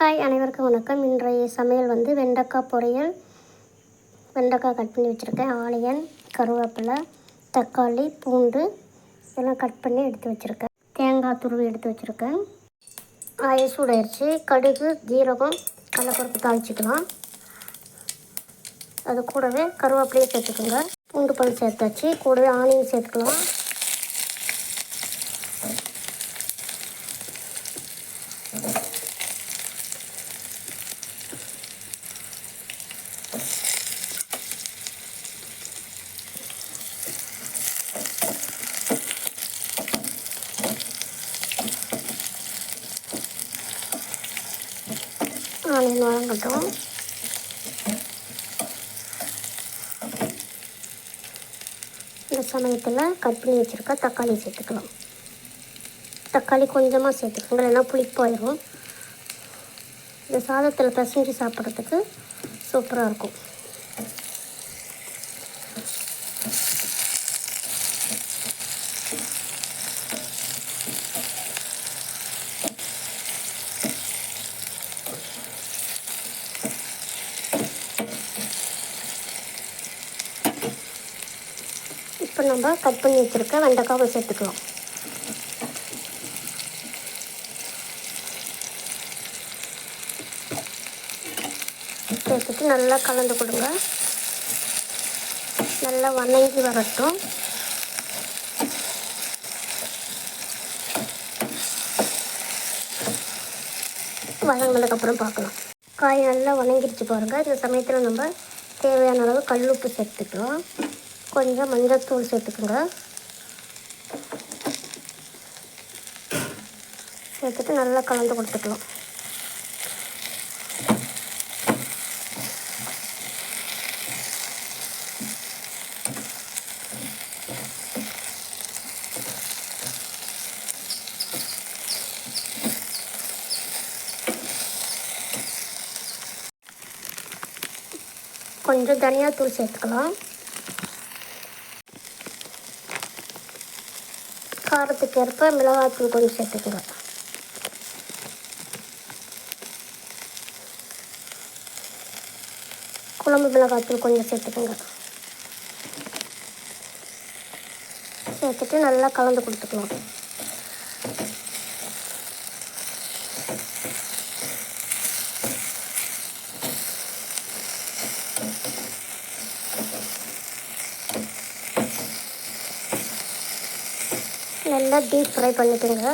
Hi அனைவருக்கும் வணக்கம். இன்றைய சமையல் வந்து வெண்டைக்காய் பொரியல். வெண்டைக்காய் கட் பண்ணி வச்சுருக்கேன். ஆனியன் கருவேப்பிலை தக்காளி பூண்டு இதெல்லாம் கட் பண்ணி எடுத்து வச்சுருக்கேன். தேங்காய் துருவி எடுத்து வச்சுருக்கேன். ஆயில் சூடாயிருச்சு. கடுகு ஜீரகம் கடலப்பருப்பு தாளிச்சிக்கலாம். அது கூடவே கருவேப்பிலையும் சேர்த்துக்கோங்க. பூண்டு பல் சேர்த்தாச்சு. கூடவே ஆனியன் சேர்த்துக்கலாம். ஆனியன் வழங்கட்டும் இந்த சமயத்தில் கட் பண்ணி வச்சுருக்க தக்காளி சேர்த்துக்கலாம் தக்காளி கொஞ்சமாக சேர்த்துக்கோங்க இல்லைன்னா புளிப்பாயிரும் இந்த சாதத்தில் பிசைஞ்சு சாப்பிட்றதுக்கு சூப்பராக இருக்கும் இப்போ நம்ம கட் பண்ணி வச்சுருக்க வெண்டைக்காவை சேர்த்துக்கலாம். சேர்த்துட்டு நல்லா கலந்து கொடுங்க. நல்லா வணங்கி வரட்டும். வதங்கினதுக்கப்புறம் பார்க்கலாம். காய் நல்லா வணங்கிடுச்சு பாருங்கள் இந்த சமயத்தில் நம்ம தேவையான அளவு கல் உப்பு சேர்த்துக்கலாம். கொஞ்சம் மஞ்சத்தூள் சேர்த்துக்கோங்க. சேர்த்துட்டு நல்லா கலந்து கொடுத்துக்கலாம். கொஞ்சம் தனியாத்தூள் சேர்த்துக்கலாம். காரத்துக்கு ஏற்ப மிளகாத்தூள் கொஞ்சம் சேர்த்துக்கோங்க. குழம்பு மிளகாத்தூள் கொஞ்சம் சேர்த்துக்கோங்க. சேர்த்துட்டு நல்லா கலந்து கொடுத்துக்கலாம். நல்லா டீப் ஃப்ரை பண்ணிட்டுங்க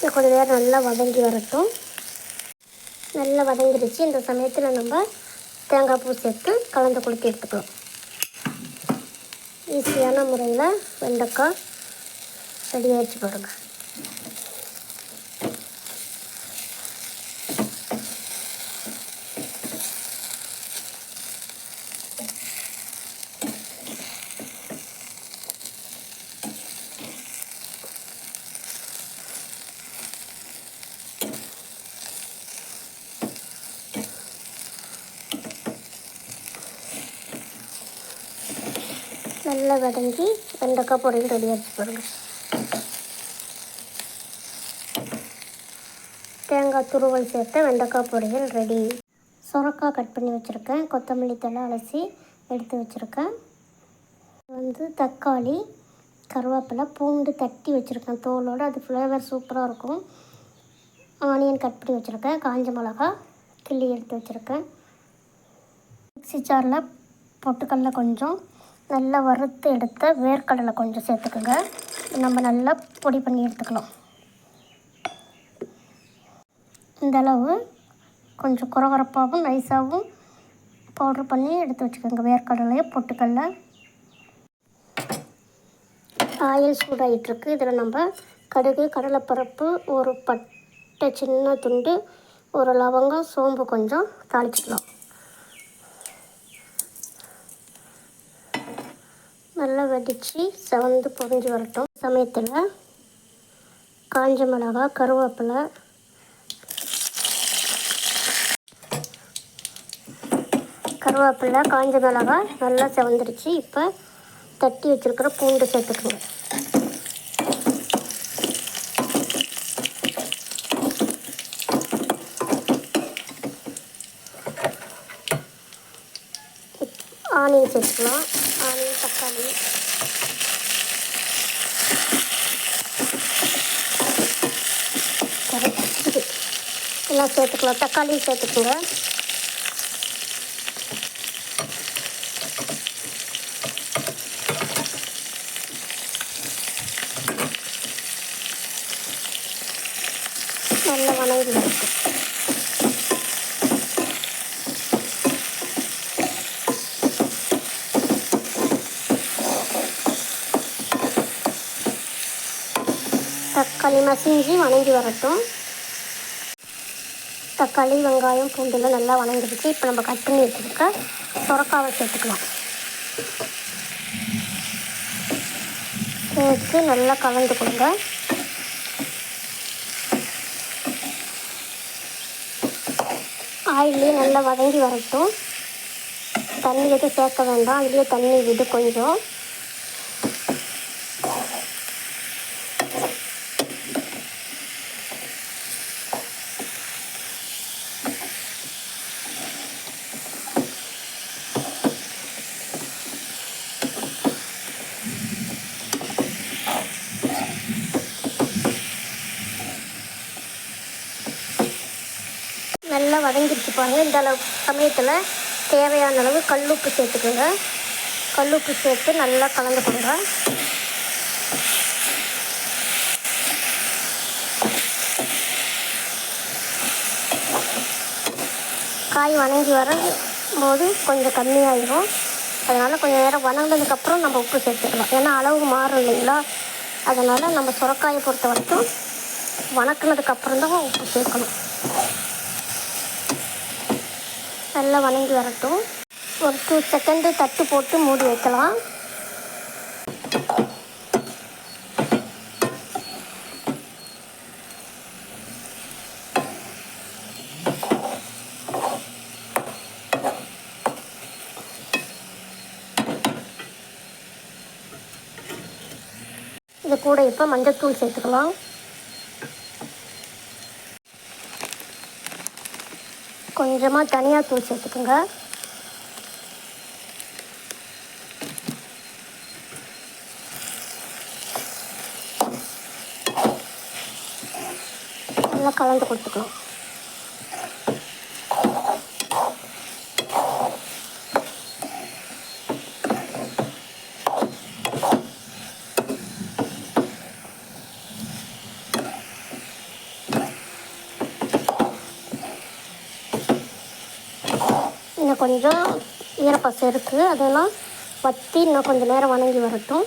கொஞ்ச கொஞ்சம் நேரம் நல்லா வதங்கி வரட்டும். நல்லா வதங்கிடுச்சு. இந்த சமயத்தில் நம்ம தேங்காய் பூ சேர்த்து கலந்து கொடுத்து எடுத்துக்கலாம். ஈஸியான முறையில் வெண்டைக்காய் ரெடி ஆகிடுச்சு பாருங்கள் நல்லா வதங்கி வெண்டைக்காய் பொரியல் ரெடி ஆகிடுச்சு பாருங்கள் தேங்காய் துருவல் சேர்த்து வெண்டைக்காய் பொரியல் ரெடி சுரக்காய் கட் பண்ணி வச்சுருக்கேன். கொத்தமல்லி தழை அலசி எடுத்து வச்சுருக்கேன். வந்து தக்காளி கருவேப்பிலை பூண்டு தட்டி வச்சுருக்கேன். தோலோடு அது ஃப்ளேவர் சூப்பராக இருக்கும். ஆனியன் கட் பண்ணி வச்சுருக்கேன். காஞ்ச மிளகா கிள்ளி எடுத்து வச்சுருக்கேன். மிக்ஸி ஜாரில் பொட்டுக்கடல கொஞ்சம் நல்லா வறுத்து எடுத்த வேர்க்கடலை கொஞ்சம் சேர்த்துக்கோங்க. நம்ம நல்லா பொடி பண்ணி எடுத்துக்கலாம் இந்த அளவு கொஞ்சம் குறகுறப்பாகவும் நைஸாகவும் பவுட்ரு பண்ணி எடுத்து வச்சுக்கோங்க. வேர்க்கடலையை பொட்டுக்கடல. ஆயில் சூடாகிட்டுருக்கு இதில் நம்ம கடுகு கடலைப்பருப்பு ஒரு பட்டை சின்ன துண்டு ஒரு லவங்கம் சோம்பு கொஞ்சம் தாளிச்சிக்கலாம் நல்லா வெடித்து செவந்து பொரிஞ்சு வரட்டும். சமயத்தில் காஞ்ச மிளகா கருவேப்பிலை கருவேப்பிலை காஞ்ச மிளகா நல்லா செவந்துருச்சு. இப்போ தட்டி வச்சுருக்கிற பூண்டு சேர்த்துக்கணும். ஆனியன் சேர்த்துக்கலாம். ஆனியன் தக்காளி. எல்லாம் சேர்த்துக்கலாம். தக்காளியும் சேர்த்துக்கோங்க. நல்லா வணங்கி தக்காளி மசிஞ்சு வணங்கி வரட்டும். தக்காளி வெங்காயம் பூண்டெல்லாம் நல்லா வணங்கிடுச்சு. இப்போ நம்ம கட் பண்ணி வச்சுருக்க சுரக்காவை சேர்த்துக்கலாம். சேர்த்து நல்லா கலந்து கொடுங்க. ஆயிலே நல்லா வதங்கி வரட்டும். தண்ணி எதுவும் சேர்க்க வேண்டாம். அதுலேயே தண்ணி விடு கொஞ்சம். நல்லா வதங்கிடுச்சு பாருங்கள் இந்த அளவு சமயத்தில் தேவையான அளவு கல்லுப்பு சேர்த்துக்கோங்க. கல்லுப்பு சேர்த்து நல்லா கலந்து கொடுங்க காய் வணங்கி வரும்போது கொஞ்சம் கம்மியாயிடும் அதனால் கொஞ்சம் நேரம் வணங்கினதுக்கப்புறம் நம்ம உப்பு சேர்த்துக்கலாம். ஏன்னா அளவு மாறும் இல்லைங்களா? அதனால் நம்ம சுரக்காயை பொறுத்த வரைக்கும் வணக்கினதுக்கப்புறம் தான் உப்பு சேர்க்கணும். நல்லா வணங்கி வரட்டும். ஒரு டூ செகண்டு தட்டு போட்டு மூடி வைக்கலாம். இது கூட இப்போ மஞ்சத்தூள் சேர்த்துக்கலாம். கொஞ்சமாக தனியாக தூள் சேர்த்துக்கோங்க நல்லா கலந்து கொடுத்துக்கலாம் இன்னும் கொஞ்சம் ஈரப்பசை இருக்குது அதெல்லாம் வற்றி இன்னும் கொஞ்சம் நேரம் வணங்கி வரட்டும்.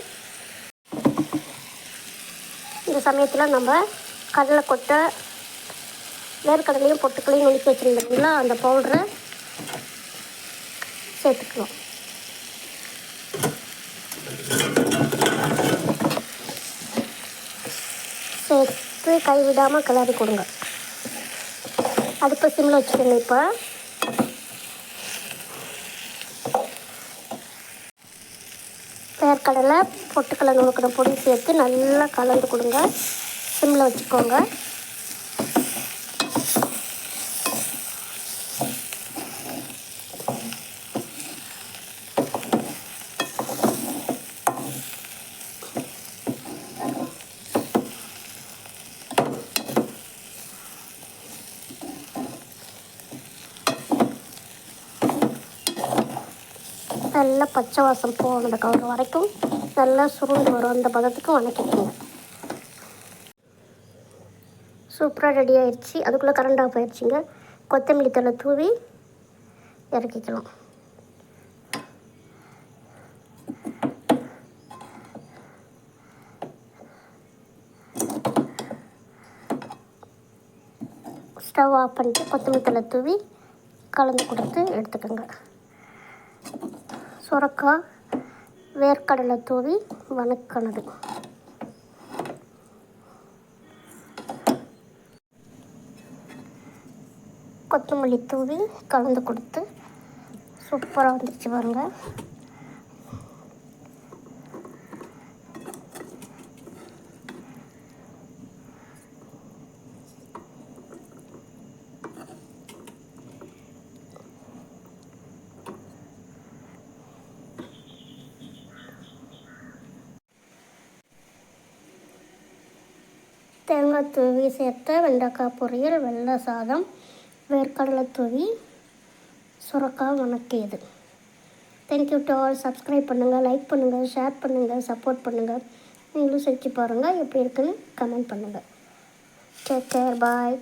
இந்த சமயத்தில் நம்ம கடலை கொட்டை வேர்க்கடலையும் பொட்டுக்களையும் நுணுக்கி வச்சுருந்தோம்னா அந்த பவுடரை சேர்த்துக்கலாம். சேர்த்து கைவிடாமல் கிளறி கொடுங்க. அடுப்பை சிம்மில் வச்சுக்கோங்க இப்போ. வேர்க்கடலை பொட்டுக்கடலை நுணுக்கிற பொடி சேர்த்து நல்லா கலந்து கொடுங்க. சிம்மில் வச்சுக்கோங்க. நல்லா பச்சை வாசம் போகிற கவர் வரைக்கும் நல்லா சுருண்டு வரும். அந்த பதத்துக்கு வணக்கிக்கோங்க. சூப்பராக ரெடி ஆயிடுச்சு அதுக்குள்ளே கரண்ட் ஆஃப் ஆயிடுச்சுங்க கொத்தமல்லி தழை தூவி இறக்கிக்கலாம். ஸ்டவ் ஆஃப் பண்ணிட்டு கொத்தமல்லி தழை தூவி கலந்து கொடுத்து எடுத்துக்கோங்க. சுரக்காய் வேர்க்கடலை தூவி வணக்கினது. கொத்தமல்லி தூவி கலந்து கொடுத்து சூப்பராக வந்துருச்சு பாருங்கள் தேங்காய் தூவி சேர்த்த வெண்டைக்காய் பொரியல் வெள்ளை சாதம் வேர்க்கடலை தூவி சுரக்காய் வணக்கியது. தேங்க்யூ டு ஆல் சப்ஸ்கிரைப் பண்ணுங்கள் லைக் பண்ணுங்கள் ஷேர் பண்ணுங்கள் சப்போர்ட் பண்ணுங்கள் நீங்களும் செஞ்சு பாருங்கள் எப்படி இருக்குன்னு கமெண்ட் பண்ணுங்கள் டேக் கேர் பாய்